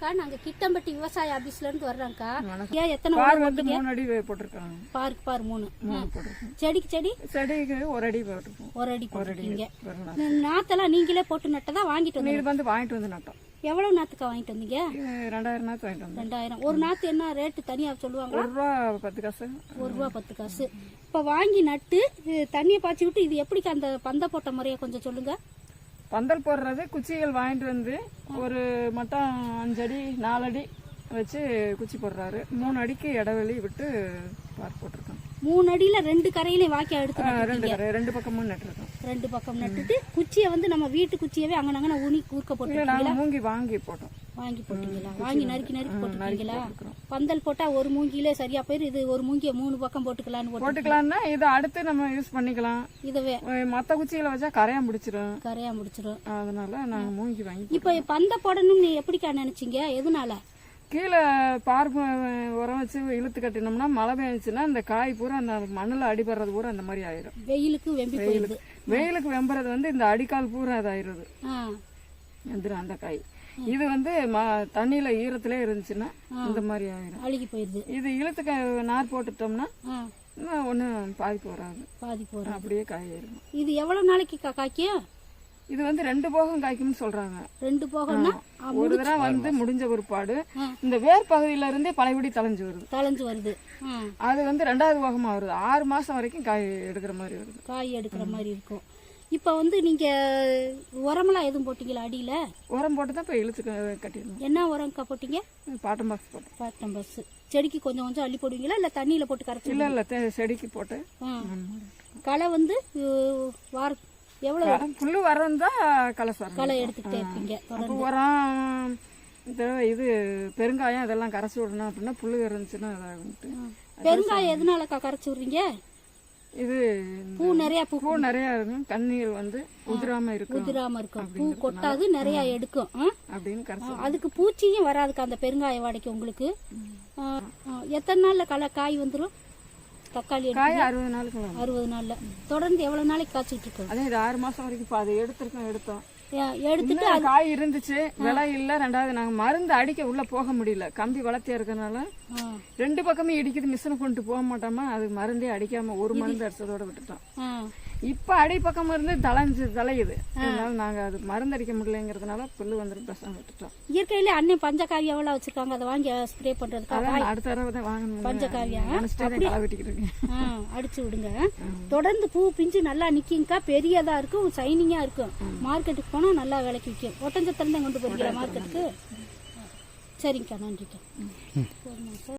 வணக்கம்க்கா நாங்க கிட்டம்பட்டி விவசாய ஆபீஸ்ல இருந்து வர்றோம்க்கா. ஏன் எத்தனை பார் வந்து மூணு அடி போட்டிருக்காங்க. பாருக்கு பார் மூணு. செடிக்கு செடி? செடிக்கு ஒரு அடி போட்டிருக்கோம். ஒரு அடி போட்டிருக்கீங்க. நாத்தெல்லாம் நீங்களே போட்டு நட்டதா வாங்கிட்டு இது வந்து வாங்கிட்டு வந்து நட்டோம். எவ்வளவு நாத்துக்கா வாங்கிட்டு வந்தீங்க? ரெண்டாயிரம் நாற்று வாங்கிட்டு வந்தோம். ரெண்டாயிரம். ஒரு நாத்து என்ன ரேட்டு தனியா சொல்லுவாங்களா? ஒரு ரூபா பத்து காசு. ஒரு ரூபா பத்து காசு. இப்ப வாங்கி நட்டு இது தண்ணியை பாய்ச்சி விட்டு இது எப்படிக்கா அந்த பந்த போட்ட முறையை கொஞ்சம் சொல்லுங்க? பந்தல் போடுறது குச்சிகள் வாங்கிட்டு வந்து ஒரு மட்டம் அஞ்சடி நாலடி வச்சு குச்சி போடுறாரு. மூணு அடிக்கு இடைவெளி விட்டு பார் போட்டிருக்கோம் மூணு அடியில ரெண்டு கரையிலையும் வாக்கியா எடுத்து ரெண்டு கரை ரெண்டு பக்கமும் நட்டுருக்கோம். ரெண்டு பக்கம் நட்டுட்டு குச்சியை வந்து நம்ம வீட்டு குச்சியவே அங்கனங்கன ஊனி கூர்க்க போட்டு மூங்கி வாங்கி போட்டோம். வாங்கி போட்டீங்களா? வாங்கி நறுக்கி நறுக்கி போட்டுருக்கீங்களா. பந்தல் போட்டா ஒரு மூங்கிலே சரியா போயிரு. இது ஒரு மூங்கிய மூணு பக்கம் போட்டுக்கலாம்னு போட்டு போட்டுக்கலாம்னா இதை அடுத்து நம்ம யூஸ் பண்ணிக்கலாம். இதவே. மற்ற குச்சிகளை வச்சா கரையான் பிடிச்சிரும் கரையா முடிச்சிடும் அதனால நாங்கள் மூங்கி வாங்கி இப்ப பந்த போடணும்னு எப்படிக்கா நினைச்சீங்க? எதனால? கீழே பார்ப்பு உரம் வச்சு இழுத்து கட்டினோம்னா மழை பெஞ்சுச்சுன்னா இந்த காய் பூரா அந்த மண்ணில் அடிபடுறது பூரா அந்த மாதிரி ஆயிரும். வெயிலுக்கு வெம்பி போயிடுது. வெயிலுக்கு வெம்புறது வந்து இந்த அடிக்கால் பூரா இதாயிருது அந்த காய். இது வந்து தண்ணியில் ஈரத்திலே இருந்துச்சுன்னா இந்த மாதிரி ஆயிரும் அழுகி இது இழுத்து க நார் போட்டுட்டோம்னா ஒன்றும் பாதிப்பு வராது. பாதி போறோம் அப்படியே காய் ஆயிரும் இது எவ்வளவு நாளைக்கு காய்க்கும்? இது வந்து ரெண்டு போகம் காய்க்கும்னு சொல்றாங்க. ரெண்டு போகம்னா ஒரு தடவை வந்து முடிஞ்ச பிற்பாடு. இந்த வேர் பகுதியில இருந்தே பழையபடி தலைஞ்சு வருது. தளைஞ்சு வருது. அது வந்து ரெண்டாவது போகமா வருது. ஆறு மாசம் வரைக்கும் காய் எடுக்கிற மாதிரி வருது. காய் எடுக்கிற மாதிரி இருக்கும். இப்ப வந்து நீங்க உரமெல்லாம் எதுவும் போட்டீங்களா அடியில? உரம் போட்டு தான் இப்போ இழுத்து கட்டிடணும். என்ன உரம்க்கா போட்டீங்க? பாட்டம் பாக்ஸ் போட்டோம் பாட்டம் பஸ் செடிக்கு கொஞ்சம் கொஞ்சம் அள்ளி போடுவீங்களா? இல்ல தண்ணியில போட்டு கரைச்சி இல்ல இல்ல செடிக்கு போட்டு. களை வந்து வார எவ்வளவு? களை- புல்லு வரம் தான் வரும் களை எடுத்துக்கிட்டே இருப்பீங்க உரம் இந்த இது பெருங்காயம் இதெல்லாம் கரைச்சி விடணும் அப்படின்னா புல்லு இருந்துச்சுன்னா பெருங்காயம் எதனாலக்கா கரைச்சி விடுறீங்க? இது பூ நிறைய பூ பூ நிறைய இருக்கும். கண்ணீர் வந்து உதிராம இருக்கும். உதிராம இருக்கும். பூ கொட்டாது நிறைய எடுக்கும்? அப்படின்னு அதுக்கு பூச்சியும் வராதுக்கா அந்த பெருங்காய வாடைக்கு உங்களுக்கு? எத்தனை நாள்ல களை காய் வந்துரும்? தக்காளி காய் அறுபது நாளுக்கு. அறுபது நாள்ல. தொடர்ந்து எவ்வளவு நாளைக்கு காய்ச்சிட்டு இருக்கும் அதே இது ஆறு மாசம் வரைக்கும் அதை எடுத்திருக்கோம் எடுத்தோம். எடுத்துட்டு காய் இருந்துச்சு. விலை இல்ல. ரெண்டாவது நாங்க மருந்து அடிக்க உள்ள போக முடியல. கம்பி வளர்த்தியா இருக்கறனால ரெண்டு பக்கமும் இடிக்குது. மிஷினை கொண்டு போக மாட்டோமா? அது மருந்தே அடிக்காம ஒரு மருந்து அடிச்சதோட விட்டுட்டோம். இப்ப அடி பக்கம் இருந்து தலைஞ்சு தலையுது அதனால நாங்க அது மருந்து அடிக்க முடியலங்கிறதுனால புல்லு வந்துட்டு பேசாம விட்டுட்டோம். இயற்கையிலே அண்ணன் பஞ்சகாவியம் எவ்வளவு வச்சிருக்காங்க? அதை வாங்கி ஸ்ப்ரே நான் அடுத்த தடவை தான் வாங்கணும் ஆ, அடிச்சு விடுங்க. தொடர்ந்து பூ பிஞ்சு நல்லா நிக்கிங்கக்கா பெரியதா இருக்கும் சைனிங்கா இருக்கும். மார்க்கெட்டுக்கு போனா நல்லா விலைக்கு விற்கும். ஒட்டஞ்சத்திரம் தான் கொண்டு போறீங்களா மார்க்கெட்டுக்கு சரிங்கக்கா நன்றிக்கா. போதுமா சார்?